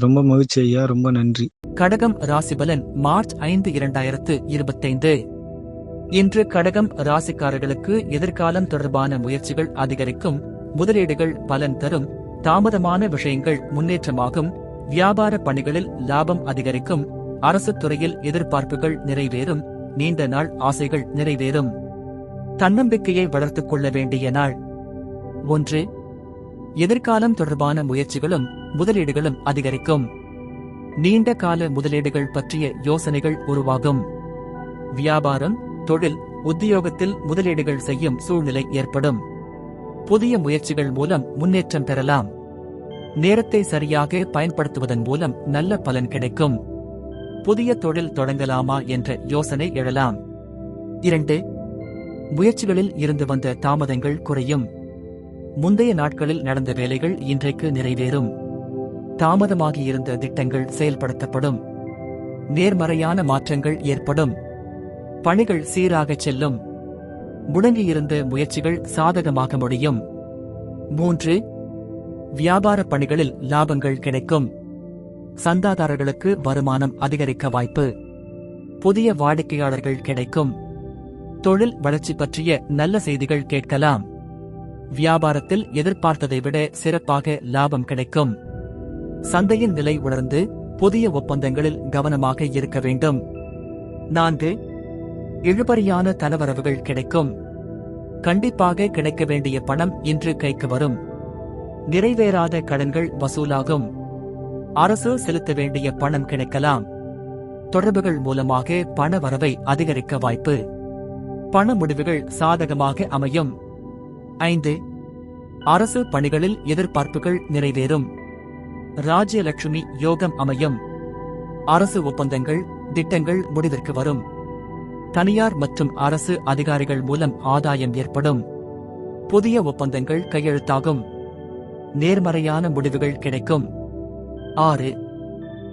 ரொம்ப மகிழ்ச்சி ஐயா ரொம்ப நன்றி. கடகம் ராசிபலன் மார்ச் ஐந்து இரண்டாயிரத்து இருபத்தைந்து. இன்று கடகம் ராசிக்காரர்களுக்கு எதிர்காலம் தொடர்பான முயற்சிகள் அதிகரிக்கும் முதலீடுகள் பலன் தரும் தாமதமான விஷயங்கள் முன்னேற்றமாகும் வியாபார பணிகளில் லாபம் அதிகரிக்கும் அரசு துறையில் எதிர்பார்ப்புகள் நிறைவேறும் நீண்ட நாள் ஆசைகள் நிறைவேறும். தன்னம்பிக்கையை வளர்த்துக் கொள்ள வேண்டிய நாள். ஒன்று. எதிர்காலம் தொடர்பான முயற்சிகளும் முதலீடுகளும் அதிகரிக்கும். நீண்ட கால முதலீடுகள் பற்றிய யோசனைகள் உருவாகும். வியாபாரம் தொழில் உத்தியோகத்தில் முதலீடுகள் செய்யும் சூழ்நிலை ஏற்படும். புதிய முயற்சிகள் மூலம் முன்னேற்றம் பெறலாம். நேரத்தை சரியாக பயன்படுத்துவதன் மூலம் நல்ல பலன் கிடைக்கும். புதிய தொழில் தொடங்கலாமா என்ற யோசனை எழலாம். இரண்டு முயற்சிகளில் இருந்து வந்த தாமதங்கள் குறையும். முந்தைய நாட்களில் நடந்த வேலைகள் இன்றைக்கு நிறைவேறும். தாமதமாகியிருந்த திட்டங்கள் செயல்படுத்தப்படும். நேர்மறையான மாற்றங்கள் ஏற்படும். பணிகள் சீராகச் செல்லும். முடங்கியிருந்த முயற்சிகள் சாதகமாக முடியும். மூன்று வியாபார பணிகளில் லாபங்கள் கிடைக்கும். சந்தாதாரர்களுக்கு வருமானம் அதிகரிக்க வாய்ப்பு. புதிய வாடிக்கையாளர்கள் கிடைக்கும். தொழில் வளர்ச்சி பற்றிய நல்ல செய்திகள் கேட்கலாம். வியாபாரத்தில் எதிர்பார்த்ததை விட சிறப்பாக லாபம் கிடைக்கும். சந்தையின் நிலை உணர்ந்து புதிய ஒப்பந்தங்களில் கவனமாக இருக்க வேண்டும். நான்கு இழுபறியான தனவரவுகள் கிடைக்கும். கண்டிப்பாக கிடைக்க வேண்டிய பணம் இன்று கைக்கு வரும். நிறைவேறாத கடன்கள் வசூலாகும். அரசு செலுத்த வேண்டிய பணம் கிடைக்கலாம். தொடர்புகள் மூலமாக பண வரவை அதிகரிக்க வாய்ப்பு. பண முடிவுகள் சாதகமாக அமையும். ஐந்து அரசு பணிகளில் எதிர்பார்ப்புகள் நிறைவேறும். ராஜ்யலட்சுமி யோகம் அமையும். அரசு ஒப்பந்தங்கள் திட்டங்கள் முடிவிற்கு வரும். தனியார் மற்றும் அரசு அதிகாரிகள் மூலம் ஆதாயம் ஏற்படும். புதிய ஒப்பந்தங்கள் கையெழுத்தாகும். நேர்மறையான முடிவுகள் கிடைக்கும். ஆறு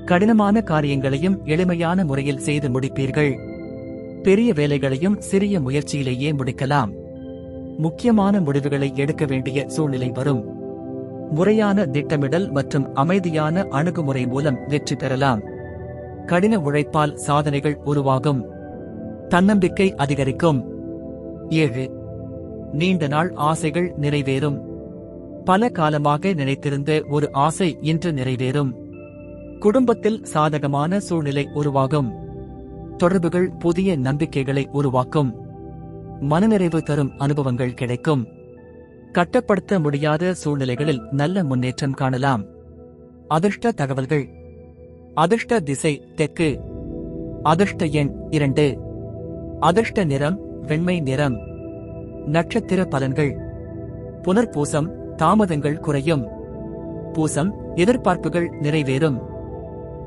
கடினமான காரியங்களையும் எளிமையான முறையில் செய்து முடிப்பீர்கள். பெரிய வேலைகளையும் சிறிய முயற்சியிலேயே முடிக்கலாம். முக்கியமான முடிவுகளை எடுக்க வேண்டிய சூழ்நிலை வரும். முறையான திட்டமிடல் மற்றும் அமைதியான அணுகுமுறை மூலம் வெற்றி பெறலாம். கடின உழைப்பால் சாதனைகள் உருவாகும். தன்னம்பிக்கை அதிகரிக்கும். ஏழு. நீண்ட நாள் ஆசைகள் நிறைவேறும். பல காலமாக நினைத்திருந்த ஒரு ஆசை இன்று நிறைவேறும். குடும்பத்தில் சாதகமான சூழ்நிலை உருவாகும். தொடர்புகள் புதிய நம்பிக்கைகளை உருவாக்கும். மனநிறைவு தரும் அனுபவங்கள் கிடைக்கும். கட்டப்படுத்த முடியாத சூழ்நிலைகளில் நல்ல முன்னேற்றம் காணலாம். அதிர்ஷ்ட தகவல்கள். அதிர்ஷ்ட திசை தெற்கு. அதிர்ஷ்ட எண் இரண்டு. அதிர்ஷ்ட நிறம் வெண்மை நிறம். நட்சத்திர பலன்கள். புனர்பூசம் தாமதங்கள் குறையும். பூசம் எதிர்பார்ப்புகள் நிறைவேறும்.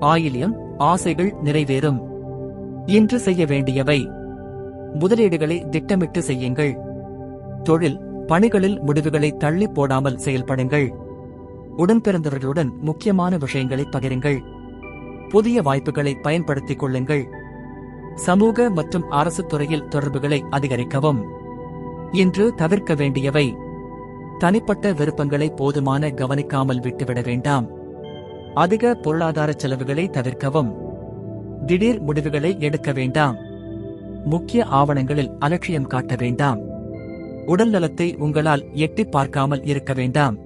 ஆயில்யம் ஆசைகள் நிறைவேறும். இன்று செய்ய வேண்டியவை. முதலீடுகளை திட்டமிட்டு செய்யுங்கள். தொழில் பணிகளில் முடிவுகளை தள்ளி போடாமல் செயல்படுங்கள். உடன்பிறந்தவர்களுடன் முக்கியமான விஷயங்களை பகிருங்கள். புதிய வாய்ப்புகளை பயன்படுத்திக் கொள்ளுங்கள். சமூக மற்றும் அரசு துறையில் தொடர்புகளை அதிகரிக்கவும். இன்று தவிர்க்க வேண்டியவை. தனிப்பட்ட விருப்பங்களை போதுமான கவனிக்காமல் விட்டுவிட வேண்டாம். அதிக பொருளாதார செலவுகளை தவிர்க்கவும். திடீர் முடிவுகளை எடுக்க வேண்டாம். முக்கிய ஆவணங்களில் அலட்சியம் காட்ட வேண்டாம். உடல் நலத்தை உங்களால் எட்டிப் பார்க்காமல் இருக்க வேண்டாம்.